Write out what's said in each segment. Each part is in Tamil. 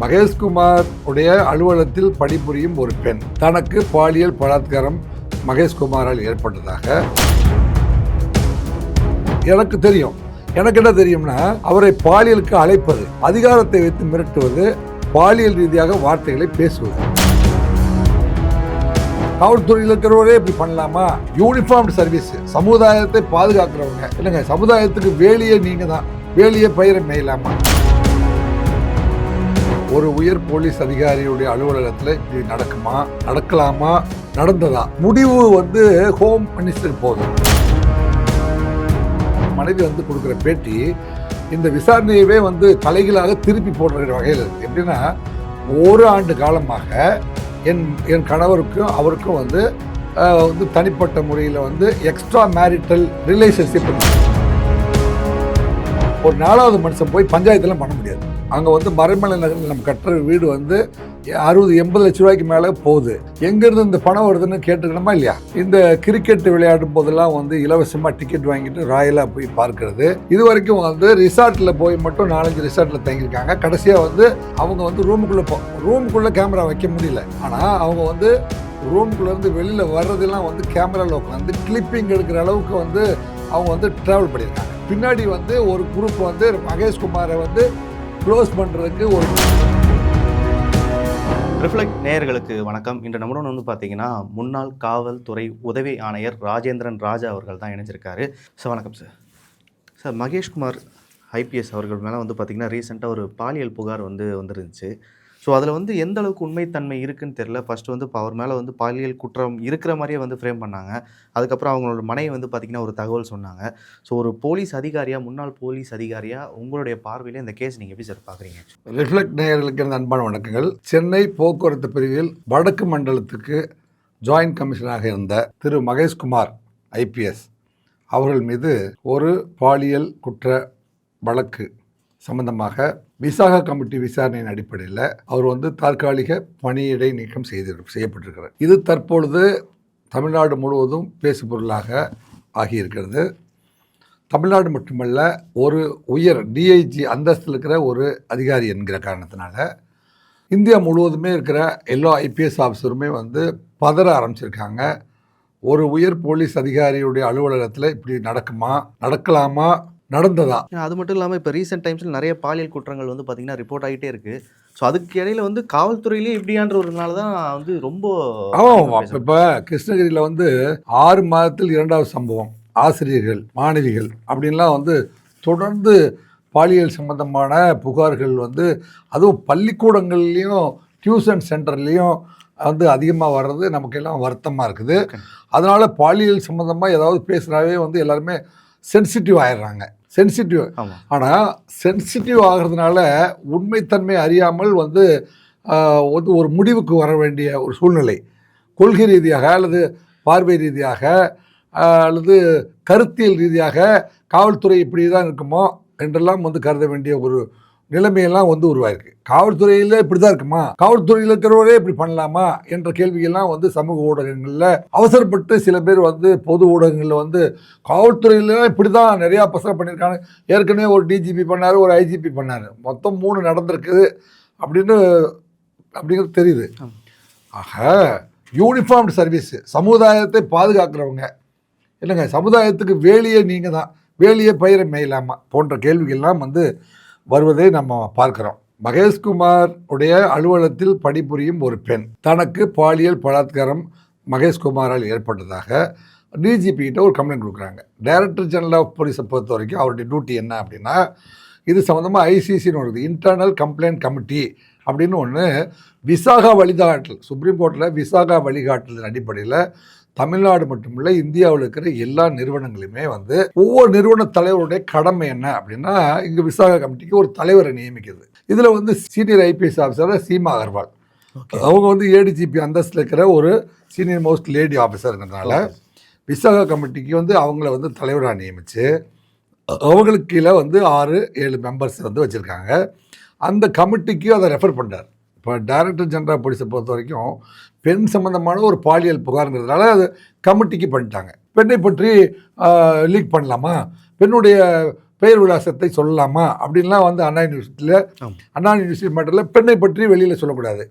மகேஷ்குமார் உடைய அலுவலகத்தில் பணிபுரியும் ஒரு பெண். தனக்கு பாலியல் பலாத்காரம் மகேஷ்குமாரால் ஏற்பட்டதாக எனக்கு தெரியும். எனக்கு என்ன தெரியும்னா அவரை பாலியலுக்கு அழைப்பது அதிகாரத்தை வைத்து மிரட்டுவது பாலியல் ரீதியாக வார்த்தைகளை பேசுவது. காவல்துறையில் இருக்கிறவரே இப்படி பண்ணலாமா? யூனிஃபார்ம் சர்வீஸ் சமுதாயத்தை பாதுகாக்கிறவங்க. இல்லைங்க சமுதாயத்துக்கு வேலையை நீங்க தான் வேலையே பயிரை மேயலாமா? ஒரு உயர் போலீஸ் அதிகாரியுடைய அலுவலகத்தில் இப்படி நடக்குமா? நடக்கலாமா? நடந்ததா? முடிவு வந்து ஹோம் மினிஸ்டர் போதும் மனைவி வந்து கொடுக்குற பேட்டி இந்த விசாரணையவே வந்து தலைகளாக திருப்பி போடுற வகையில் இருக்கு. எப்படின்னா ஒரு ஆண்டு காலமாக என் என் கணவருக்கும் அவருக்கும் வந்து வந்து தனிப்பட்ட முறையில் வந்து எக்ஸ்ட்ரா மேரிட்டல் ரிலேஷன்ஷிப் ஒரு நாலாவது மனுஷன் போய் பஞ்சாயத்துலாம் பண்ண முடியாது. அங்கே வந்து மறைமலை நகரில் நம்ம கட்டுற வீடு வந்து அறுபது எண்பது லட்ச ரூபாய்க்கு மேலே போகுது. எங்கேருந்து இந்த பணம் வருதுன்னு கேட்டுக்கணுமா இல்லையா? இந்த கிரிக்கெட் விளையாடும் போதெல்லாம் வந்து இலவசமாக டிக்கெட் வாங்கிட்டு ராயலாக போய் பார்க்கறது. இது வரைக்கும் வந்து ரிசார்ட்டில் போய் மட்டும் நாலஞ்சு ரிசார்ட்டில் தங்கியிருக்காங்க. கடைசியாக வந்து அவங்க வந்து ரூமுக்குள்ளே போ ரூமுக்குள்ளே கேமரா வைக்க முடியல. ஆனால் அவங்க வந்து ரூமுக்குள்ளேருந்து வெளியில் வர்றதெல்லாம் வந்து கேமராவில் உட்காந்து கிளிப்பிங் எடுக்கிற அளவுக்கு வந்து அவங்க வந்து ட்ராவல் பண்ணியிருக்காங்க. பின்னாடி வந்து ஒரு குரூப் வந்து மகேஷ் குமாரை வந்து க்ளோஸ் பண்ணுறதுக்கு ஒரு ரிஃப்ளெக்ட் நேயர்களுக்கு வணக்கம். இன்று நம்முடன் வந்து பார்த்தீங்கன்னா முன்னாள் காவல்துறை உதவி ஆணையர் ராஜேந்திரன் ராஜா அவர்கள் தான் இணைஞ்சிருக்காரு. சார் வணக்கம் சார். சார் மகேஷ்குமார் ஐபிஎஸ் அவர்கள் மேலே வந்து பார்த்திங்கன்னா ரீசெண்டாக ஒரு பாலியல் புகார் வந்து வந்துருந்துச்சு. ஸோ அதில் வந்து எந்த அளவுக்கு உண்மைத்தன்மை இருக்குன்னு தெரில ஃபர்ஸ்ட் வந்து இப்போ அவர் மேலே வந்து பாலியல் குற்றம் இருக்கிற மாதிரியே வந்து ஃப்ரேம் பண்ணாங்க. அதுக்கப்புறம் அவங்களோட மனைவி வந்து பார்த்திங்கன்னா ஒரு தகவல் சொன்னாங்க. ஸோ ஒரு போலீஸ் அதிகாரியாக முன்னாள் போலீஸ் அதிகாரியாக உங்களுடைய பார்வையில் இந்த கேஸ் நீங்கள் எப்படி சார் பார்க்குறீங்க ரிஃப்ளெக்ட் நேயர்களுக்கு எனது அன்பான வணக்கங்கள். சென்னை போக்குவரத்து பிரிவில் வடக்கு மண்டலத்துக்கு ஜாயின்ட் கமிஷனராக இருந்த திரு. மகேஷ்குமார் ஐபிஎஸ் அவர்கள் மீது ஒரு பாலியல் குற்ற வழக்கு சம்பந்தமாக விசாகா கமிட்டி விசாரணையின் அடிப்படையில் அவர் வந்து தற்காலிக பணியிடை நீக்கம் செய்து செய்யப்பட்டிருக்கிறார். இது தற்பொழுது தமிழ்நாடு முழுவதும் பேசுபொருளாக ஆகியிருக்கிறது. தமிழ்நாடு மட்டுமல்ல ஒரு உயர் டிஐஜி அந்தஸ்தில் இருக்கிற ஒரு அதிகாரி என்கிற காரணத்தினால இந்தியா முழுவதுமே இருக்கிற எல்லா ஐபிஎஸ் ஆஃபீஸருமே வந்து பதற ஆரம்பிச்சிருக்காங்க. ஒரு உயர் போலீஸ் அதிகாரியுடைய அலுவலகத்தில் இப்படி நடக்குமா நடக்கலாமா நடந்ததா? அது மட்டும் இல்லாமல் இப்போ ரீசெண்ட் டைம்ஸில் நிறைய பாலியல் குற்றங்கள் வந்து பார்த்தீங்கன்னா ரிப்போர்ட் ஆகிட்டே இருக்குது ஸோ அதுக்கு இடையில வந்து ஒரு நாள் தான் வந்து ரொம்ப ஆமாம் இப்போ கிருஷ்ணகிரியில் வந்து ஆறு மாதத்தில் இரண்டாவது சம்பவம். ஆசிரியர்கள் மாணவிகள் அப்படின்லாம் வந்து தொடர்ந்து பாலியல் சம்பந்தமான புகார்கள் வந்து அதுவும் பள்ளிக்கூடங்கள்லேயும் டியூஷன் சென்டர்லேயும் வந்து அதிகமாக வர்றது நமக்கெல்லாம் வருத்தமாக இருக்குது. அதனால் பாலியல் சம்மந்தமாக ஏதாவது பேசுனாவே வந்து எல்லாருமே சென்சிட்டிவ் ஆயிடுறாங்க. சென்சிட்டிவ் ஆனால் சென்சிட்டிவ் ஆகிறதுனால உண்மைத்தன்மை அறியாமல் வந்து வந்து ஒரு முடிவுக்கு வர வேண்டிய ஒரு சூழ்நிலை. கொள்கை ரீதியாக அல்லது பார்வை ரீதியாக அல்லது கருத்தியல் ரீதியாக காவல்துறை இப்படி தான் இருக்குமோ என்றெல்லாம் வந்து கருத வேண்டிய ஒரு நிலைமையெல்லாம் வந்து உருவாயிருக்கு. காவல்துறையில் இப்படி தான் இருக்குமா? காவல்துறையில் இருக்கிறவரே இப்படி பண்ணலாமா? என்ற கேள்வியெல்லாம் வந்து சமூக ஊடகங்களில் அவசரப்பட்டு சில பேர் வந்து பொது ஊடகங்களில் வந்து காவல்துறையில் இப்படி தான் நிறையா பசங்க பண்ணியிருக்காங்க. ஏற்கனவே ஒரு டிஜிபி பண்ணார் ஒரு ஐஜிபி பண்ணார். மொத்தம் மூணு நடந்திருக்குது அப்படின்னு அப்படிங்கிறது தெரியுது. ஆக யூனிஃபார்ம் சர்வீஸ் சமுதாயத்தை பாதுகாக்கிறவங்க. இல்லைங்க சமுதாயத்துக்கு வேலியே நீங்கள் தான் வேலியே பயிரை மேயலாமா? போன்ற கேள்விகள்லாம் வந்து வருவதை நம்ம பார்க்கிறோம். மகேஷ்குமார் உடைய அலுவலகத்தில் பணிபுரியும் ஒரு பெண். தனக்கு பாலியல் பலாத்காரம் மகேஷ்குமாரால் ஏற்பட்டதாக டிஜிபிகிட்ட ஒரு கம்ப்ளைண்ட் கொடுக்குறாங்க. டைரக்டர் ஜெனரல் ஆஃப் போலீஸை பொறுத்த வரைக்கும் அவருடைய டியூட்டி என்ன அப்படின்னா இது சம்மந்தமாக ஐசிசின்னு ஒரு இன்டர்னல் கம்ப்ளைண்ட் கமிட்டி அப்படின்னு ஒன்று விசாகா வழிகாட்டல் சுப்ரீம் கோர்ட்டில் விசாகா வழிகாட்டலின் அடிப்படையில் தமிழ்நாடு மட்டுமில்ல இந்தியாவில் இருக்கிற எல்லா நிறுவனங்களுமே வந்து ஒவ்வொரு நிறுவன தலைவருடைய கடமை என்ன அப்படின்னா இங்கே விசாகா கமிட்டிக்கு ஒரு தலைவரை நியமிக்கிறது. இதில் வந்து senior IPS officer Seema Agarwal. அவங்க வந்து ஏடிஜிபி அந்தஸ்தில் இருக்கிற ஒரு சீனியர் மோஸ்ட் லேடி ஆஃபீஸருங்கிறதுனால விசாகா கமிட்டிக்கு வந்து அவங்கள வந்து தலைவராக நியமித்து அவங்களுக்கு கீழே வந்து ஆறு ஏழு மெம்பர்ஸ் வந்து வச்சுருக்காங்க. அந்த கமிட்டிக்கு அதை ரெஃபர் பண்ணுறார் இப்போ டைரக்டர் ஜெனரல் போலீஸை பொறுத்த வரைக்கும் பெண் சம்பந்தமான ஒரு பாலியல் புகாருங்கிறதுனால அது கமிட்டிக்கு பண்ணிட்டாங்க. பெண்ணை பற்றி லீக் பண்ணலாமா? பெண்ணுடைய பெயர் விலாசத்தை சொல்லலாமா? அப்படின்லாம் வந்து அண்ணா யூனிவர்சிட்டியில். அண்ணா யூனிவர்சிட்டி மேட்டரில் பெண்ணை பற்றி வெளியில் சொல்லக்கூடாது.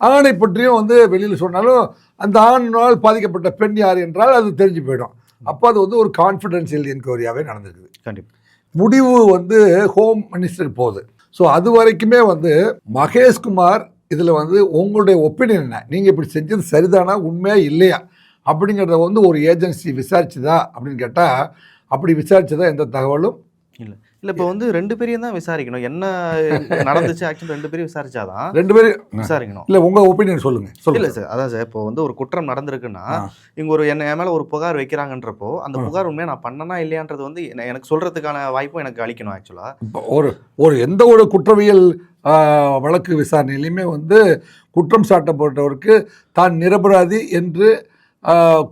ஆணை பற்றியும் வந்து வெளியில் சொன்னாலும் அந்த ஆணால் பாதிக்கப்பட்ட பெண் யார் என்றால் அது தெரிஞ்சு போயிடும். அப்போ அது வந்து ஒரு கான்ஃபிடென்ஷியல் என்கொயரியாகவே நடந்திருக்குது கண்டிப்பாக முடிவு வந்து ஹோம் மினிஸ்டருக்கு போகுது. ஸோ அது வரைக்குமே வந்து மகேஷ்குமார் இதில் வந்து உங்களுடைய ஒப்பீனியன் என்ன? நீங்கள் இப்படி செஞ்சது சரிதானா உண்மையாக இல்லையா? அப்படிங்கிறத வந்து ஒரு ஏஜென்சி விசாரிச்சுதா அப்படின்னு கேட்டால் அப்படி விசாரிச்சதா எந்த தகவலும் இல்லை. இல்லை இப்போ வந்து ரெண்டு பேரையும் தான் விசாரிக்கணும். என்ன நடந்துச்சு ஆக்சுவலி ரெண்டு பேரும் விசாரிச்சாதான் ரெண்டு பேரும் விசாரிக்கணும். இல்லை உங்கள் ஒப்பீனியன் சொல்லுங்கள் இல்ல சொல்லுங்க சார். அதான் சார் இப்போ வந்து ஒரு குற்றம் நடந்திருக்குன்னா. இங்க ஒரு என்ன என் மேல ஒரு புகார் வைக்கிறாங்கன்றப்போ அந்த புகார் உண்மையா நான் பண்ணனா இல்லையான்றது வந்து எனக்கு சொல்றதுக்கான வாய்ப்பும் எனக்கு அளிக்கணும் ஆக்சுவலா ஒரு ஒரு எந்த ஒரு குற்றவியல் வழக்கு விசாரணையிலையுமே வந்து குற்றம் சாட்டப்பட்டவருக்கு தான் நிரபராதி என்று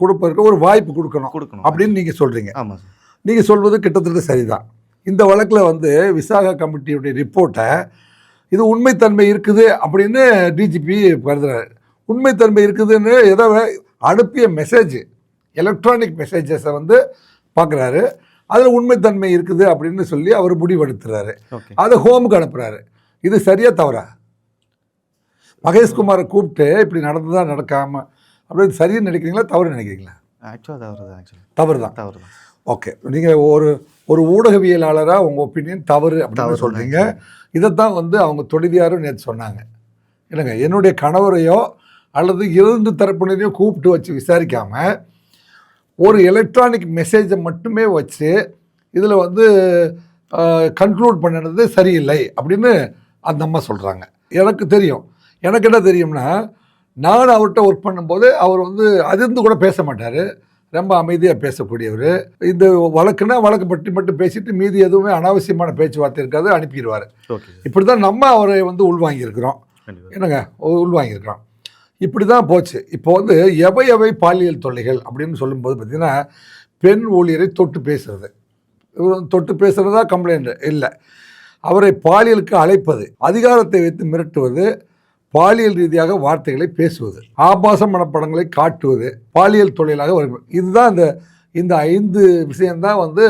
கொடுப்பதற்கு ஒரு வாய்ப்பு கொடுக்கணும். கொடுக்கணும். அப்படின்னு நீங்கள் சொல்கிறீங்க ஆமா சார். நீங்கள் சொல்வது கிட்டத்தட்ட சரிதான். இந்த வழக்கில் வந்து விசாகா கமிட்டியுடைய ரிப்போர்ட்டை இது உண்மைத்தன்மை இருக்குது அப்படின்னு டிஜிபி கருதுறாரு. உண்மைத்தன்மை இருக்குதுன்னு ஏதோ அனுப்பிய மெசேஜ் எலக்ட்ரானிக் மெசேஜஸை வந்து பார்க்குறாரு அதில் உண்மைத்தன்மை இருக்குது அப்படின்னு சொல்லி அவர் முடிவெடுத்துறாரு. அதை ஹோமுக்கு அனுப்புகிறாரு இது சரியா தவறா? மகேஷ்குமாரை கூப்பிட்டு இப்படி நடந்ததா நடக்காம அப்படின்னு சரின்னு நினைக்கிறீங்களா? தவறு நினைக்கிறீங்களா? ஆக்சுவலா தவறு தான் ஆக்சுவலி. தவறு தான் தவறு தான் ஓகே நீங்கள் ஒரு ஒரு ஊடகவியலாளராக உங்கள் ஒப்பீனியன் தவறு அப்படின்னு சொல்கிறீங்க இதைத்தான் வந்து அவங்க தொழிலாரும் நேற்று சொன்னாங்க. இல்லைங்க என்னுடைய கணவரையோ அல்லது இரண்டு தரப்பினரையோ கூப்பிட்டு வச்சு விசாரிக்காம ஒரு எலக்ட்ரானிக் மெசேஜை மட்டுமே வச்சு இதில் வந்து கன்க்ளூட் பண்ணினது சரியில்லை அப்படின்னு அந்த அம்மா சொல்கிறாங்க எனக்கு தெரியும். எனக்கு என்ன தெரியும்னா நான் அவர்கிட்ட ஒர்க் பண்ணும்போது அவர் வந்து அதிர்ந்து கூட பேச மாட்டார். ரொம்ப அமைதியாக பேசக்கூடியவர். இந்த வழக்குனா வழக்கு பற்றி மட்டும் பேசிட்டு மீதி எதுவுமே அனாவசியமான பேச்சுவார்த்தை இருக்காது அனுப்பிடுவார் இப்படி தான் நம்ம அவரை வந்து உள்வாங்கியிருக்கிறோம். என்னங்க? உள்வாங்கியிருக்கிறோம். இப்படி தான் போச்சு. இப்போ வந்து எவை எவை பாலியல் தொல்லைகள் அப்படின்னு சொல்லும்போது பார்த்தீங்கன்னா பெண் ஊழியரை தொட்டு பேசுறது. தொட்டு பேசுகிறதா கம்ப்ளைண்ட் இல்லை. அவரை பாலியலுக்கு அழைப்பது அதிகாரத்தை வைத்து மிரட்டுவது பாலியல் ரீதியாக வார்த்தைகளை பேசுவது ஆபாச மனப்படங்களை காட்டுவது பாலியல் தொழிலாக வரும் இதுதான் இந்த இந்த ஐந்து விஷயம்தான் வந்து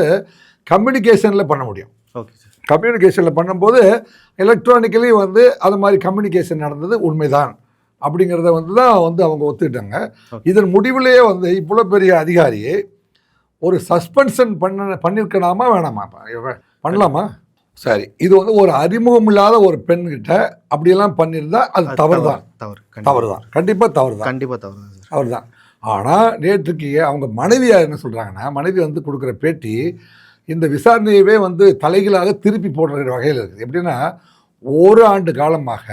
கம்யூனிகேஷனில் பண்ண முடியும். ஓகே சார் கம்யூனிகேஷனில் பண்ணும்போது எலக்ட்ரானிக்கலி வந்து அது மாதிரி கம்யூனிகேஷன் நடந்தது உண்மைதான் அப்படிங்கிறத வந்து தான் வந்து அவங்க ஒத்துக்கிட்டாங்க. இதன் முடிவிலேயே வந்து இவ்வளோ பெரிய அதிகாரி ஒரு சஸ்பென்ஷன் பண்ண பண்ணியிருக்கலாமா வேணாமா? பண்ணலாமா? சரி இது வந்து ஒரு அறிமுகம் இல்லாத ஒரு பெண்கிட்ட அப்படியெல்லாம் பண்ணியிருந்தா அது தவறு தான் தவறு தவறு. தான் கண்டிப்பாக தவறு தான் கண்டிப்பா தவறு தான் அவர் தான் ஆனால் நேற்றுக்கு அவங்க மனைவியார் என்ன சொல்கிறாங்கன்னா மனைவி வந்து கொடுக்குற பேட்டி இந்த விசாரணையவே வந்து தலைகளாக திருப்பி போடுற வகையில் இருக்குது. எப்படின்னா ஒரு ஆண்டு காலமாக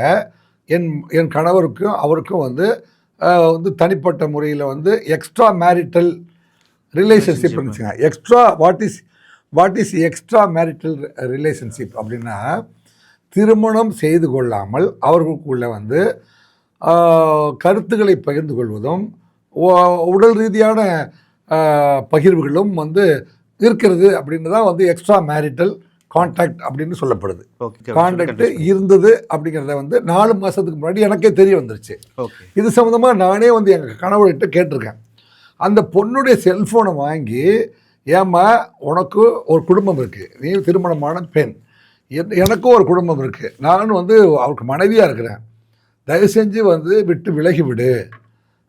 என் என் கணவருக்கும் அவருக்கும் வந்து வந்து தனிப்பட்ட முறையில் வந்து எக்ஸ்ட்ரா மேரிட்டல் ரிலேஷன்ஷிப் இருந்துச்சுங்க. Extra what is what is extra marital relationship அப்படின்னா திருமணம் செய்து கொள்ளாமல் அவர்களுக்குள்ள வந்து கருத்துக்களை பகிர்ந்து கொள்வதும் உடல் ரீதியான பகிர்வுகளும் வந்து இருக்கிறது அப்படின்னு தான் வந்து எக்ஸ்ட்ரா மேரிட்டல் கான்டாக்ட் அப்படின்னு சொல்லப்படுது. கான்டாக்ட் இருந்தது அப்படிங்கிறத வந்து நாலு மாதத்துக்கு முன்னாடி எனக்கே தெரிய வந்துருச்சு. இது சம்மந்தமாக நானே வந்து எங்கள் கணவர்கிட்ட கேட்டிருக்கேன். அந்த பொண்ணுடைய செல்ஃபோனை வாங்கி ஏம்மா உனக்கு ஒரு குடும்பம் இருக்குது நீ திருமணமான பெண். என்- எனக்கும் ஒரு குடும்பம் இருக்குது நானும் வந்து அவருக்கு மனைவியாக இருக்கிறேன். தயவு செஞ்சு வந்து விட்டு விலகி விடு.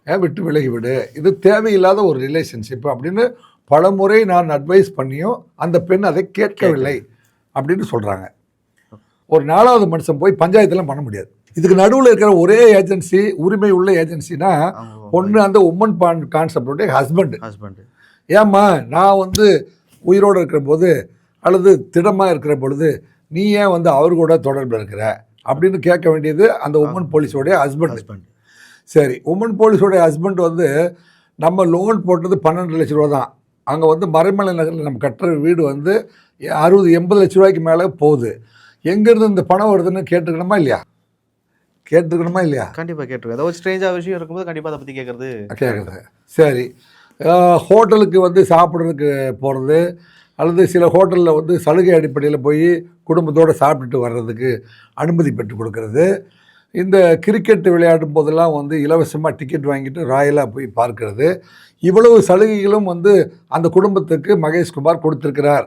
ஏன் விட்டு விலகி விடு? இது தேவையில்லாத ஒரு ரிலேஷன்ஷிப் அப்படின்னு பலமுறை நான் அட்வைஸ் பண்ணியும் அந்த பெண் அதை கேட்கவில்லை அப்படின்னு சொல்கிறாங்க ஒரு நாலாவது மனுஷன் போய் பஞ்சாயத்துலாம் பண்ண முடியாது. இதுக்கு நடுவில் இருக்கிற ஒரே ஏஜென்சி உரிமை உள்ள ஏஜென்சினா ஒன்று அந்த உமன் பான் கான்செப்டோடைய ஹஸ்பண்ட் ஹஸ்பண்ட் ஏம்மா நான் வந்து உயிரோடு இருக்கிற போது அல்லது திடமாக இருக்கிற பொழுது நீ ஏன் வந்து அவர் கூட தொடர்பில் இருக்கிற? அப்படின்னு கேட்க வேண்டியது அந்த உமன் போலீஸோடைய ஹஸ்பண்ட் ஹஸ்பண்ட் சரி உமன் போலீஸோடைய ஹஸ்பண்ட் வந்து நம்ம லோன் போட்டது பன்னெண்டு லட்ச ரூபா தான். அங்கே வந்து மறைமலை நகரில் நம்ம கட்டுற வீடு வந்து அறுபது எண்பது லட்ச ரூபாய்க்கு மேலே போகுது. எங்கேருந்து இந்த பணம் வருதுன்னு கேட்டுக்கணுமா இல்லையா? கேட்டுக்கணுமா இல்லையா? கண்டிப்பா கேட்டிருக்கேன் ஏதாவது ஸ்ட்ரேஞ்சா விஷயம் இருக்கும்போது கண்டிப்பா அதை பத்தி கேட்கறது கேட்குறது சரி. ஹோட்டலுக்கு வந்து சாப்பிட்றதுக்கு போகிறது அல்லது சில ஹோட்டலில் வந்து சலுகை அடிப்படையில் போய் குடும்பத்தோடு சாப்பிட்டுட்டு வர்றதுக்கு அனுமதி பெற்று கொடுக்கறது. இந்த கிரிக்கெட் விளையாடும் போதெல்லாம் வந்து இலவசமாக டிக்கெட் வாங்கிட்டு ராயலாக போய் பார்க்கறது. இவ்வளவு சலுகைகளும் வந்து அந்த குடும்பத்துக்கு மகேஷ்குமார் கொடுத்துருக்கிறார்.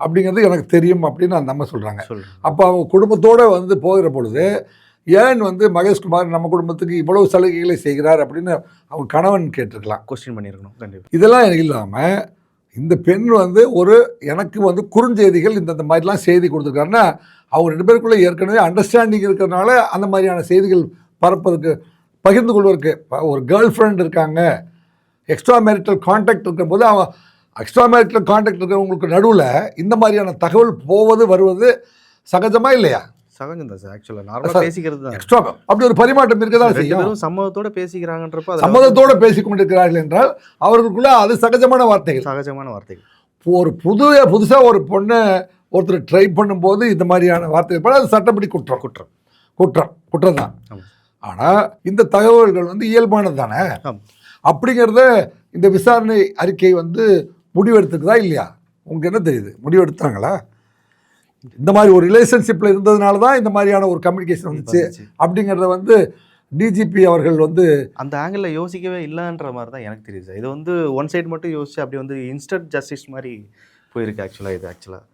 அப்படிங்கிறது எனக்கு தெரியும் அப்படின்னு அந்த அம்மா சொல்கிறாங்க அப்போ அவங்க குடும்பத்தோடு வந்து போகிற பொழுது ஏன் வந்து மகேஷ்குமார் நம்ம குடும்பத்துக்கு இவ்வளவு சலுகைகளை செய்கிறார் அப்படின்னு அவங்க கணவன் கேட்டிருக்கலாம். கொஸ்டின் பண்ணியிருக்கணும் கண்டிப்பாக இதெல்லாம் இல்லாமல் இந்த பெண் வந்து ஒரு எனக்கு வந்து குறுஞ்செய்திகள் இந்த இந்த மாதிரிலாம் செய்தி கொடுத்துருக்காருன்னா அவங்க ரெண்டு பேருக்குள்ளே ஏற்கனவே அண்டர்ஸ்டாண்டிங் இருக்கிறதுனால அந்த மாதிரியான செய்திகள் பரப்பதுக்கு பகிர்ந்து கொள்வதற்கு ஒரு கேர்ள் ஃப்ரெண்ட் இருக்காங்க. எக்ஸ்ட்ரா மேரிட்டல் காண்டாக்ட் இருக்கும்போது அவன் எக்ஸ்ட்ரா மேரிட்டல் காண்டாக்ட் இருக்கிறவங்களுக்கு நடுவில் இந்த மாதிரியான தகவல் போவது வருவது சகஜமா இல்லையா? சகஜம் தான் சார் ஆக்சுவலாக நார்மலாக பேசிக்கிறது தான் எக்ஸ்ட்ரா அப்படி ஒரு பரிமாற்றம் இருக்கதான் ரெண்டு செய்யும்? சம்மதத்தோட பேசிக்கிறாங்கன்றப்ப சம்மதத்தோடு பேசிக் கொண்டிருக்கிறார்கள் என்றால் அவர்களுக்குள்ள அது சகஜமான வார்த்தைகள். சகஜமான வார்த்தைகள். ஒரு புது புதுசாக ஒரு பொண்ணை ஒருத்தர் ட்ரை பண்ணும்போது இந்த மாதிரியான வார்த்தைகள் பல அது சட்டப்படி குற்றம். குற்றம். குற்றம். குற்றம் தான். ஆனால் இந்த தகவல்கள் வந்து இயல்பானது தானே. அப்படிங்கிறத இந்த விசாரணை அறிக்கை வந்து முடிவெடுத்துக்குதா இல்லையா? உங்களுக்கு என்ன தெரியுது? முடிவெடுத்தாங்களா? இந்த மாதிரி ஒரு ரிலேஷன்ஷிப்பில் இருந்ததுனால தான் இந்த மாதிரியான ஒரு கம்யூனிகேஷன் வந்துச்சு. அப்படிங்கிறத வந்து டிஜிபி அவர்கள் வந்து அந்த ஆங்கிளில் யோசிக்கவே இல்லைன்ற மாதிரி தான் எனக்கு தெரியுது இது வந்து ஒன் சைடு மட்டும் யோசிச்சு அப்படி வந்து இன்ஸ்டன்ட் ஜஸ்டிஸ் மாதிரி போயிருக்கு ஆக்சுவலாக இது ஆக்சுவலாக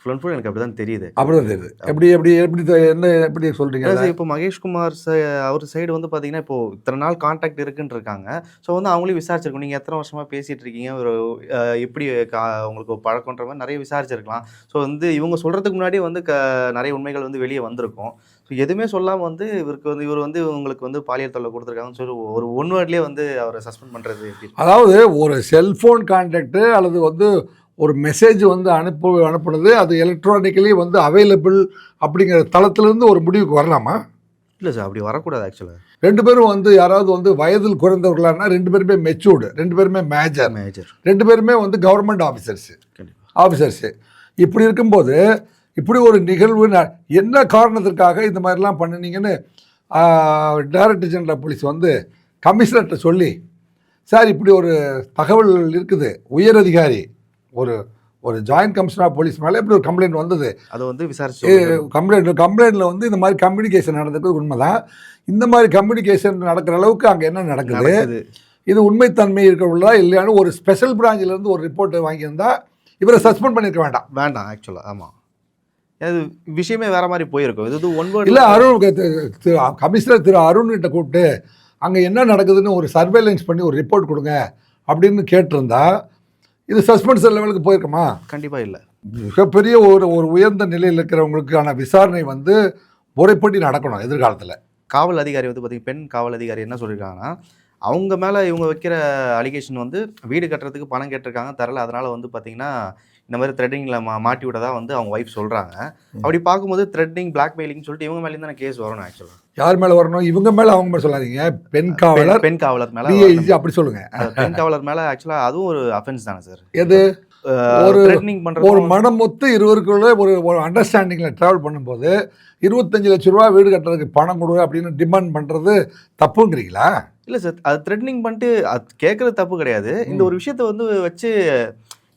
ஃபுல் அண்ட் ஃபுல் எனக்கு அப்படி தான் தெரியுது. அப்படிதான் தெரியுது. எப்படி எப்படி எப்படி என்ன எப்படி சொல்கிறீங்க இப்போ மகேஷ்குமார் அவர் சைடு வந்து பார்த்தீங்கன்னா இப்போ இத்தனை நாள் காண்டாக்ட் இருக்குன்னு இருக்காங்க ஸோ வந்து அவங்களையும் விசாரிச்சிருக்கோம். நீங்கள் எத்தனை வருஷமாக பேசிகிட்டு இருக்கீங்க? ஒரு எப்படி கா உங்களுக்கு பழக்கன்ற மாதிரி நிறைய விசாரிச்சிருக்கலாம். ஸோ வந்து இவங்க சொல்கிறதுக்கு முன்னாடி வந்து க நிறைய உண்மைகள் வந்து வெளியே வந்திருக்கும். ஸோ எதுவுமே சொல்லாமல் வந்து இவருக்கு வந்து இவர் வந்து உங்களுக்கு வந்து பாலியல் தொல்லை கொடுத்துருக்காங்கன்னு சொல்லி ஒரு ஒன் வேர்ட்லேயே வந்து அவரை சஸ்பெண்ட் பண்ணுறது எப்படி? அதாவது ஒரு செல்ஃபோன் கான்டாக்டு அல்லது வந்து ஒரு மெசேஜ் வந்து அனுப்பு அனுப்புனது அது எலக்ட்ரானிக்கலி வந்து அவைலபிள் அப்படிங்கிற தளத்திலிருந்து ஒரு முடிவுக்கு வரலாமா? இல்லை சார் அப்படி வரக்கூடாது ஆக்சுவலாக ரெண்டு பேரும் வந்து யாராவது வந்து வயதில் குறைந்தவர்களானா ரெண்டு பேருமே மெச்சூர்டு ரெண்டு பேருமே மேஜர் மேஜர் ரெண்டு பேருமே வந்து கவர்மெண்ட் ஆஃபீஸர்ஸு ஆஃபீஸர்ஸு இப்படி இருக்கும்போது இப்படி ஒரு நிகழ்வு என்ன காரணத்திற்காக இந்த மாதிரிலாம் பண்ணுனீங்கன்னு டைரக்டர் ஜெனரல் போலீஸ் வந்து கமிஷனர்கிட்ட சொல்லி சார் இப்படி ஒரு தகவல் இருக்குது உயர் அதிகாரி ஒரு ஒரு ஜாயின்ட் கமிஷனர் ஆஃப் போலீஸ் மேலே இப்படி ஒரு கம்ப்ளைண்ட் வந்தது. அதை வந்து விசாரிச்சு கம்ப்ளைண்ட் கம்ப்ளைண்ட்டில் வந்து இந்த மாதிரி கம்யூனிகேஷன் நடந்தது உண்மைதான். இந்த மாதிரி கம்யூனிகேஷன் நடக்கிற அளவுக்கு அங்கே என்ன நடக்குது? இது உண்மைத்தன்மை இருக்கிறதா இல்லையான்னு ஒரு ஸ்பெஷல் பிராஞ்சிலேருந்து ஒரு ரிப்போர்ட்டை வாங்கியிருந்தா இவரை சஸ்பெண்ட் பண்ணியிருக்க வேண்டாம். வேண்டாம் ஆக்சுவலாக ஆமாம் அது விஷயமே வேற மாதிரி போயிருக்கும். இது ஒன் இல்லை அருண் திரு கமிஷனர் திரு அருண் கிட்ட கூப்பிட்டு அங்கே என்ன நடக்குதுன்னு ஒரு சர்வேலன்ஸ் பண்ணி ஒரு ரிப்போர்ட் கொடுங்க அப்படின்னு கேட்டிருந்தா இது சஸ்பென்ஷன் லெவலுக்கு போயிருக்குமா? கண்டிப்பாக இல்லை. மிகப்பெரிய ஒரு ஒரு உயர்ந்த நிலையில் இருக்கிறவங்களுக்கான விசாரணை வந்து முறைப்படி நடக்கணும் எதிர்காலத்தில். காவல் அதிகாரி வந்து பார்த்தீங்கன்னா பெண் காவல் அதிகாரி என்ன சொல்லியிருக்காங்கன்னா அவங்க மேலே இவங்க வைக்கிற அலிகேஷன் வந்து வீடு கட்டுறதுக்கு பணம் கேட்டிருக்காங்க தரல. அதனால வந்து பார்த்தீங்கன்னா இந்த மாதிரி த்ரெட்டிங்கில் மா மாட்டி விட்டதா வந்து அவங்க ஒய்ஃப் சொல்கிறாங்க அப்படி பார்க்கும்போது த்ரெட்டிங் பிளாக்மெயிலிங் சொல்லிட்டு இவங்க மேலேயும் தானே கேஸ் வரணும் ஆக்சுவலாக யார் மேலே வரணும்? இவங்க மேலே அவங்க மேலே சொல்லாதீங்க. பெண் காவலர் பெண் காவலர் மேலே டிஐஜி அப்படி சொல்லுங்க. பெண் காவலர் மேலே ஆக்சுவலாக அதுவும் ஒரு அஃபென்ஸ் தானே சார் எது? ஒரு- ஒரு மனம் மொத்து இருவருக்குள்ள ஒரு ஒரு அண்டர்ஸ்டாண்டிங்கில் ட்ராவல் பண்ணும்போது இருபத்தஞ்சு லட்ச ரூபா வீடு கட்டுறதுக்கு பணம் கொடு அப்படின்னு டிமாண்ட் பண்ணுறது தப்புங்கிறீங்களா? இல்லை சார் அது த்ரெட்னிங் பண்ணிட்டு அது கேட்குறது தப்பு கிடையாது. இந்த ஒரு விஷயத்தை வந்து வச்சு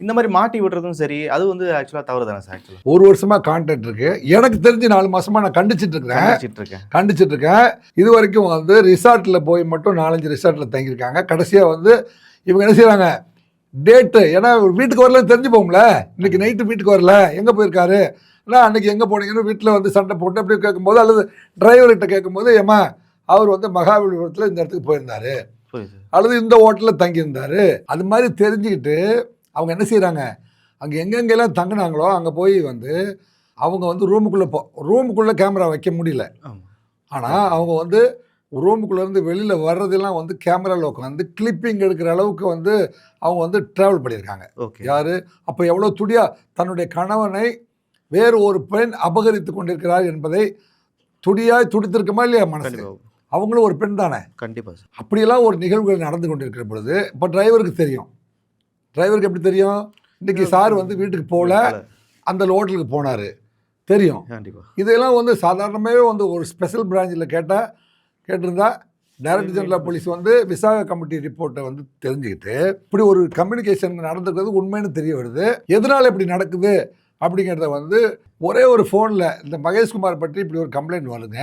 இந்த மாதிரி மாட்டி விடுறதும் சரி அது வந்து ஆக்சுவலாக தவறு தானே சார் ஆக்சுவலாக ஒரு வருஷமா கான்டாக்ட் இருக்கு. எனக்கு தெரிஞ்சு நாலு மாசமா நான் கண்டிச்சிட்டு இருக்கேன். கண்டிச்சிட்டு இருக்கேன். இது வரைக்கும் வந்து ரிசார்ட்டில் போய் மட்டும் நாலஞ்சு ரிசார்ட்டில் தங்கியிருக்காங்க. கடைசியாக வந்து இவங்க என்ன செய்கிறாங்க டேட்டு ஏன்னா வீட்டுக்கு வரலன்னு தெரிஞ்சு போகும்ல இன்னைக்கு நைட்டு வீட்டுக்கு வரல. எங்கே போயிருக்காரு? நான் அன்னைக்கு எங்கே போனீங்கன்னு வீட்டில் வந்து சண்டை போட்டு அப்படி கேட்கும்போது அல்லது டிரைவர்கிட்ட கேட்கும்போது ஏமா அவர் வந்து மகாபலிபுரத்தில் இந்த இடத்துக்கு போயிருந்தாரு. அல்லது இந்த ஹோட்டலில் தங்கியிருந்தாரு. அது மாதிரி தெரிஞ்சுக்கிட்டு அவங்க என்ன செய்கிறாங்க அங்கே எங்கெங்கெல்லாம் தங்கினாங்களோ அங்கே போய் வந்து அவங்க வந்து ரூமுக்குள்ளே போ ரூமுக்குள்ளே கேமரா வைக்க முடியல. ஆனால் அவங்க வந்து ரூமுக்குள்ளேருந்து வெளியில் வர்றதெல்லாம் வந்து கேமராவில் உட்காந்து கிளிப்பிங் எடுக்கிற அளவுக்கு வந்து அவங்க வந்து ட்ராவல் பண்ணியிருக்காங்க. ஓகே யார்? அப்போ எவ்வளோ துடியா தன்னுடைய கணவனை வேறு ஒரு பெண் அபகரித்து கொண்டிருக்கிறார் என்பதை துடியாய் துடித்திருக்குமா இல்லையா மனசு? அவங்களும் ஒரு பெண் தானே? கண்டிப்பாக அப்படியெல்லாம் ஒரு நிகழ்வுகள் நடந்து கொண்டிருக்கிற பொழுது இப்போ டிரைவருக்கு தெரியும். டிரைவருக்கு எப்படி தெரியும்? இன்னைக்கு சார் வந்து வீட்டுக்கு போகல அந்த ஹோட்டலுக்கு போனார். தெரியும். கண்டிப்பாக இதெல்லாம் வந்து சாதாரணமாகவே வந்து ஒரு ஸ்பெஷல் பிரான்ச்சில் கேட்டால் கேட்டிருந்தா டைரக்டர் ஜெனரல் போலீஸ் வந்து விசாக கமிட்டி ரிப்போர்ட்டை வந்து தெரிஞ்சுக்கிட்டு இப்படி ஒரு கம்யூனிகேஷன் நடந்துக்கிறது உண்மைன்னு தெரிய வருது. எதனால் இப்படி நடக்குது? அப்படிங்கிறத வந்து ஒரே ஒரு ஃபோனில் இந்த மகேஷ்குமார் பற்றி இப்படி ஒரு கம்ப்ளைண்ட் வருங்க.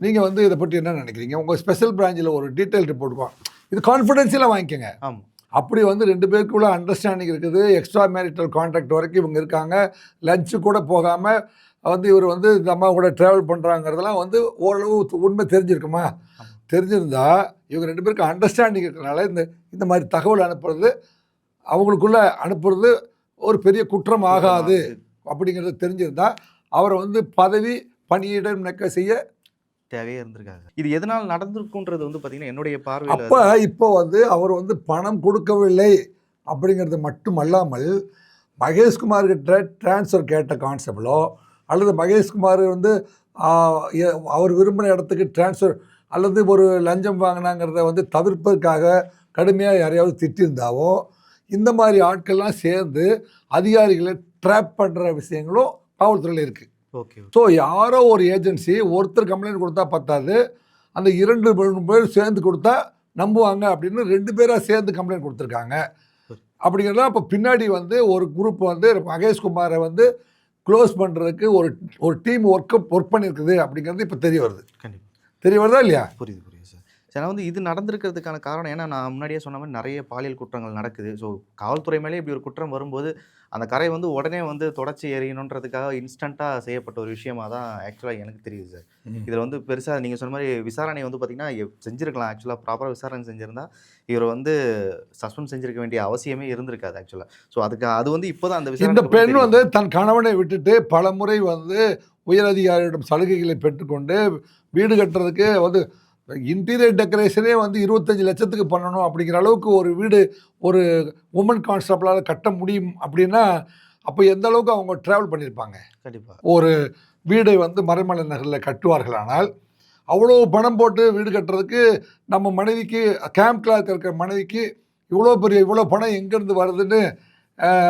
நீங்கள் வந்து இதை பற்றி என்ன நினைக்கிறீங்க? உங்கள் ஸ்பெஷல் பிரான்ச்சில் ஒரு டீட்டெயில் ரிப்போர்ட் இது கான்ஃபிடென்ஷியலாக வாங்கிக்கோங்க. ஆமாம் அப்படி வந்து ரெண்டு பேருக்குள்ள அண்டர்ஸ்டாண்டிங் இருக்குது. எக்ஸ்ட்ரா மேரிட்டல் கான்ட்ராக்ட் வரைக்கும் இவங்க இருக்காங்க. லஞ்சு கூட போகாமல் வந்து இவர் வந்து இந்த அம்மா கூட ட்ராவல் பண்ணுறாங்கிறதெல்லாம் வந்து ஓரளவு உண்மை தெரிஞ்சிருக்குமா? தெரிஞ்சிருந்தா இவங்க ரெண்டு பேருக்கு அண்டர்ஸ்டாண்டிங் இருக்கிறனால இந்த இந்த மாதிரி தகவல் அனுப்புறது அவங்களுக்குள்ள அனுப்புறது ஒரு பெரிய குற்றம் ஆகாது. அப்படிங்கிறது தெரிஞ்சிருந்தா அவரை வந்து பதவி பணியிடம் நெக்க செய்ய தேவையே இருந்திருக்காங்க. இது எதனால் நடந்திருக்குன்றது வந்து பார்த்தீங்கன்னா என்னுடைய பார்வையில் அப்போ இப்போ வந்து அவர் வந்து பணம் கொடுக்கவில்லை அப்படிங்கிறது மட்டுமல்லாமல் மகேஷ்குமார்கிட்ட ட்ரான்ஸ்ஃபர் கேட்ட கான்செப்டோ அல்லது மகேஷ்குமார் வந்து அவர் விரும்பின இடத்துக்கு ட்ரான்ஸ்ஃபர் அல்லது ஒரு லஞ்சம் வாங்கினாங்கிறத வந்து தவிர்ப்பதற்காக கடுமையாக யாரையாவது திட்டியிருந்தாவோ இந்த மாதிரி ஆட்கள்லாம் சேர்ந்து அதிகாரிகளை ட்ராப் பண்ணுற விஷயங்களும் காவல்துறையில் இருக்குது ஓகே ஸோ யாரோ ஒரு ஏஜென்சி ஒருத்தர் கம்ப்ளைண்ட் கொடுத்தா பத்தாது. அந்த இரண்டு மூணு பேர் சேர்ந்து கொடுத்தா நம்புவாங்க அப்படின்னு ரெண்டு பேராக சேர்ந்து கம்ப்ளைண்ட் கொடுத்துருக்காங்க. அப்படிங்கிறத அப்போ பின்னாடி வந்து ஒரு குரூப் வந்து மகேஷ்குமாரை வந்து க்ளோஸ் பண்ணுறதுக்கு ஒரு ஒரு டீம் ஒர்க் ஒர்க் பண்ணியிருக்குது அப்படிங்கிறது இப்போ தெரிய வருது. கண்டிப்பாக தெரிய வருதா இல்லையா? புரியுது புரியுது சார். சார் நான் வந்து இது நடந்திருக்கிறதுக்கான காரணம் ஏன்னா நான் முன்னாடியே சொன்ன மாதிரி நிறைய பாலியல் குற்றங்கள் நடக்குது. ஸோ காவல்துறை மேலே இப்படி ஒரு குற்றம் வரும்போது அந்த கரை வந்து உடனே வந்து தொடச்சி எறியணுன்றதுக்காக இன்ஸ்டண்ட்டாக செய்யப்பட்ட ஒரு விஷயமா தான் ஆக்சுவலாக எனக்கு தெரியுது சார். இதில் வந்து பெருசாக நீங்கள் சொன்ன மாதிரி விசாரணை வந்து பார்த்தீங்கன்னா செஞ்சிருக்கலாம் ஆக்சுவலாக ப்ராப்பராக விசாரணை செஞ்சிருந்தா இவர் வந்து சஸ்பெண்ட் செஞ்சிருக்க வேண்டிய அவசியமே இருந்திருக்காது ஆக்சுவலாக ஸோ அதுக்கு அது வந்து இப்போ தான் அந்த இந்த பெண் வந்து தன் கணவனை விட்டுட்டு பல முறை வந்து உயரதிகாரியிடம் சலுகைகளை பெற்றுக்கொண்டு வீடு கட்டுறதுக்கு வந்து இன்டீரியர் டெக்கரேஷனே வந்து இருபத்தஞ்சி லட்சத்துக்கு பண்ணணும் அப்படிங்கிற அளவுக்கு ஒரு வீடு ஒரு உமன் கான்ஸ்டபிளால் கட்ட முடியும் அப்படின்னா அப்போ எந்த அளவுக்கு அவங்க ட்ராவல் பண்ணியிருப்பாங்க கண்டிப்பாக ஒரு வீடை வந்து மறைமலை நகரில் கட்டுவார்களானால் அவ்வளோ பணம் போட்டு வீடு கட்டுறதுக்கு நம்ம மனைவிக்கு கேம்ப் கிளாக் இருக்கிற மனைவிக்கு இவ்வளோ பெரிய இவ்வளோ பணம் எங்கேருந்து வருதுன்னு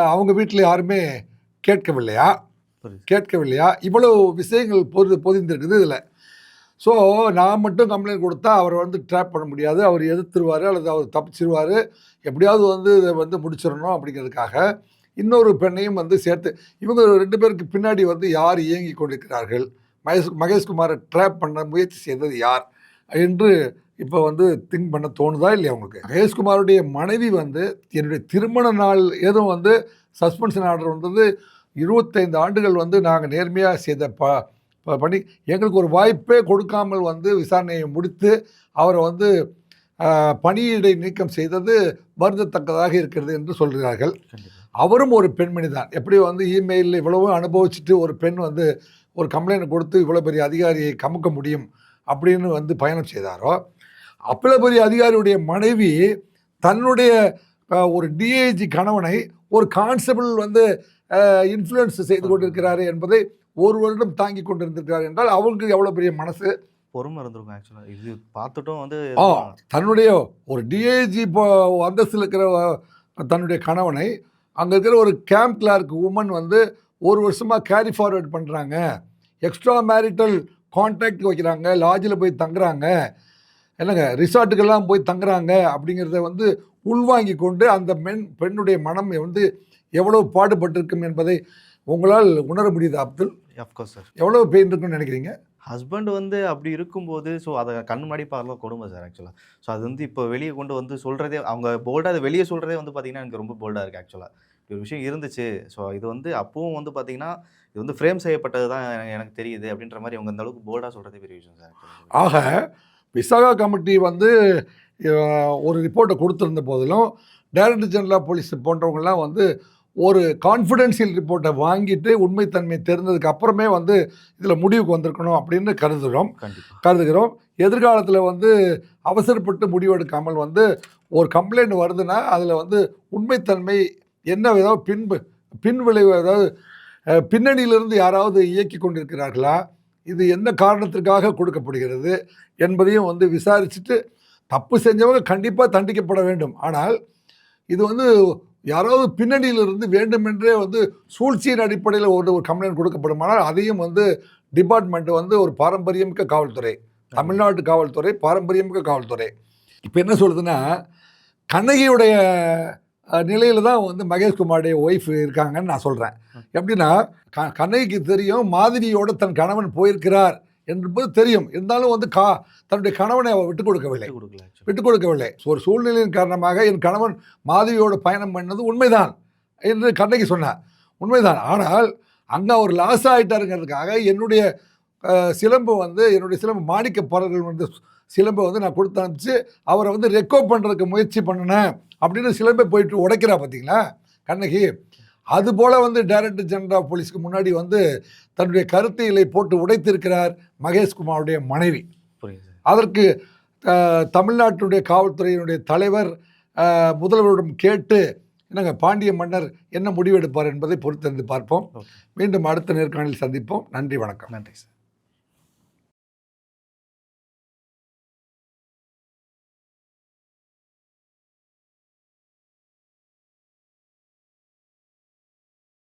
அவங்க வீட்டில் யாருமே கேட்கவில்லையா? கேட்கவில்லையா? இவ்வளோ விஷயங்கள் பொது பொதிந்திருக்குது இதில். ஸோ நான் மட்டும் கம்ப்ளைண்ட் கொடுத்தா அவரை வந்து ட்ராப் பண்ண முடியாது. அவர் எதிர்த்துருவார் அல்லது அவர் தப்பிச்சிருவார். எப்படியாவது வந்து இதை வந்து முடிச்சிடணும் அப்படிங்கிறதுக்காக இன்னொரு பெண்ணையும் வந்து சேர்த்து இவங்க ரெண்டு பேருக்கு பின்னாடி வந்து யார் இயங்கி கொண்டிருக்கிறார்கள்? மகேஷ் மகேஷ்குமாரை ட்ராப் பண்ண முயற்சி செய்தது யார்? என்று இப்போ வந்து திங்க் பண்ண தோணுதா இல்லையா உங்களுக்கு? மகேஷ்குமாருடைய மனைவி வந்து என்னுடைய திருமண நாள் எதுவும் வந்து சஸ்பென்ஷன் ஆர்டர் வந்தது. இருபத்தைந்து ஆண்டுகள் வந்து நாங்கள் நேர்மையாக செய்த ப ப- பணி எங்களுக்கு ஒரு வாய்ப்பே கொடுக்காமல் வந்து விசாரணையை முடித்து அவரை வந்து பணியிடை நீக்கம் செய்தது வருந்தத்தக்கதாக இருக்கிறது என்று சொல்கிறார்கள். அவரும் ஒரு பெண்மணி தான். எப்படி வந்து இமெயிலில் இவ்வளவும் அனுபவிச்சுட்டு ஒரு பெண் வந்து ஒரு கம்ப்ளைண்ட் கொடுத்து இவ்வளோ பெரிய அதிகாரியை கமுக்க முடியும் அப்படின்னு வந்து பயணம் செய்தாரோ அவ்வளோ பெரிய அதிகாரியுடைய மனைவி தன்னுடைய ஒரு டிஐஜி கணவனை ஒரு கான்ஸ்டபிள் வந்து இன்ஃப்ளூயன்ஸ் செய்து கொண்டிருக்கிறாரு என்பதை ஒரு வருடம் தாங்கி கொண்டிருந்திருக்கிறார் என்றால் அவங்களுக்கு எவ்வளோ பெரிய மனசு? பொறுமை இருந்திருக்கும் ஆக்சுவலாக இது பார்த்துட்டும் வந்து ஆ தன்னுடைய ஒரு டிஐஜி இப்போ அந்தஸ்தில் இருக்கிற தன்னுடைய கணவனை அங்கே இருக்கிற ஒரு கேம்ப் கிளார்க் உமன் வந்து ஒரு வருஷமாக கேரி ஃபார்வர்ட் பண்ணுறாங்க எக்ஸ்ட்ரா மேரிட்டல் கான்ட்ராக்ட் வைக்கிறாங்க லாட்ஜில் போய் தங்குறாங்க. என்னங்க ரிசார்ட்டுக்கெல்லாம் போய் தங்குறாங்க அப்படிங்கிறத வந்து உள்வாங்கி கொண்டு அந்த பெண் பெண்ணுடைய மனம் வந்து எவ்வளோ பாடுபட்டிருக்கும் என்பதை உங்களால் உணர முடியுது அப்துல்? அஃப்கோர்ஸ் சார் எவ்வளோ பெயின் இருக்குன்னு நினைக்கிறீங்க? ஹஸ்பண்ட் வந்து அப்படி இருக்கும்போது ஸோ அதை கண் முன்னாடி பார்க்கலாம் கொடுமை சார் ஆக்சுவலாக ஸோ அது வந்து இப்போ வெளியே கொண்டு வந்து சொல்கிறதே அவங்க போல்டாக அதை வெளியே சொல்கிறதே வந்து பார்த்தீங்கன்னா எனக்கு ரொம்ப போல்டாக இருக்குது ஆக்சுவலாக ஒரு விஷயம் இருந்துச்சு. ஸோ இது வந்து அப்பவும் வந்து பார்த்தீங்கன்னா இது வந்து ஃப்ரேம் செய்யப்பட்டது தான் எனக்கு- தெரியுது அப்படின்ற மாதிரி அவங்க அந்த அளவுக்கு போல்டாக சொல்கிறதே பெரிய விஷயம் சார் ஆக விசாகா கமிட்டி வந்து ஒரு ரிப்போர்ட்டை கொடுத்திருந்த போதிலும் டைரக்டர் ஜெனரல் போலீஸ் போன்றவங்கலாம் வந்து ஒரு கான்ஃபிடென்ஷியல் ரிப்போர்ட்டை வாங்கிட்டு உண்மைத்தன்மை தெரிந்ததுக்கு அப்புறமே வந்து இதில் முடிவுக்கு வந்திருக்கணும் அப்படின்னு கருதுகிறோம். கருதுகிறோம். எதிர்காலத்தில் வந்து அவசரப்பட்டு முடிவெடுக்காமல் வந்து ஒரு கம்ப்ளைண்ட் வருதுன்னா அதில் வந்து உண்மைத்தன்மை என்ன ஏதாவது பின்பு பின் விளைவு அதாவது அஹ், பின்னணியிலிருந்து யாராவது இயக்கி கொண்டிருக்கிறார்களா? இது என்ன காரணத்திற்காக கொடுக்கப்படுகிறது என்பதையும் வந்து விசாரிச்சுட்டு தப்பு செஞ்சவங்க கண்டிப்பாக தண்டிக்கப்பட வேண்டும். ஆனால் இது வந்து யாராவது பின்னணியிலிருந்து வேண்டுமென்றே வந்து சூழ்ச்சியின் அடிப்படையில் ஒரு ஒரு கம்ப்ளைண்ட் கொடுக்கப்படுமானால் அதையும் வந்து டிபார்ட்மெண்ட் வந்து ஒரு பாரம்பரியமிக்க காவல்துறை தமிழ்நாட்டு காவல்துறை பாரம்பரியமிக்க காவல்துறை. இப்போ என்ன சொல்லுதுன்னா கண்ணகியுடைய நிலையில் தான் வந்து மகேஷ்குமாருடைய ஒய்ஃப் இருக்காங்கன்னு நான் சொல்கிறேன் எப்படின்னா க கண்ணகிக்கு தெரியும் மாதிரியோட தன் கணவன் போயிருக்கிறார். என்பது தெரியும். இருந்தாலும் வந்து கா தன்னுடைய கணவனை அவள் விட்டுக் கொடுக்கவில்லை. விட்டுக் கொடுக்கவில்லை. ஒரு சூழ்நிலையின் காரணமாக என் கணவன் மாதவியோட பயணம் பண்ணது உண்மைதான் என்று கண்ணகி சொன்னார். உண்மைதான். ஆனால் அங்கே அவர் லாஸ் ஆகிட்டாருங்கிறதுக்காக என்னுடைய சிலம்பு வந்து என்னுடைய சிலம்பு மாணிக்க பாடல்கள் வந்து சிலம்பை வந்து நான் கொடுத்து அனுப்பிச்சு அவரை வந்து ரெக்கோ பண்ணுறதுக்கு முயற்சி பண்ணினேன் அப்படின்னு சிலம்பை போயிட்டு உடைக்கிறா பார்த்தீங்களா கண்ணகி அதுபோல் வந்து டைரக்டர் ஜெனரல் ஆஃப் போலீஸ்க்கு முன்னாடி வந்து தன்னுடைய கருத்தியலை போட்டு உடைத்திருக்கிறார் மகேஷ்குமாருடைய மனைவி. அதற்கு தமிழ்நாட்டினுடைய காவல்துறையினுடைய தலைவர் முதல்வரிடம் கேட்டு என்னங்க பாண்டிய மன்னர் என்ன முடிவெடுப்பார் என்பதை பொறுத்திருந்து பார்ப்போம். மீண்டும் அடுத்த நேர்காணலில் சந்திப்போம். நன்றி வணக்கம். நன்றி சார்.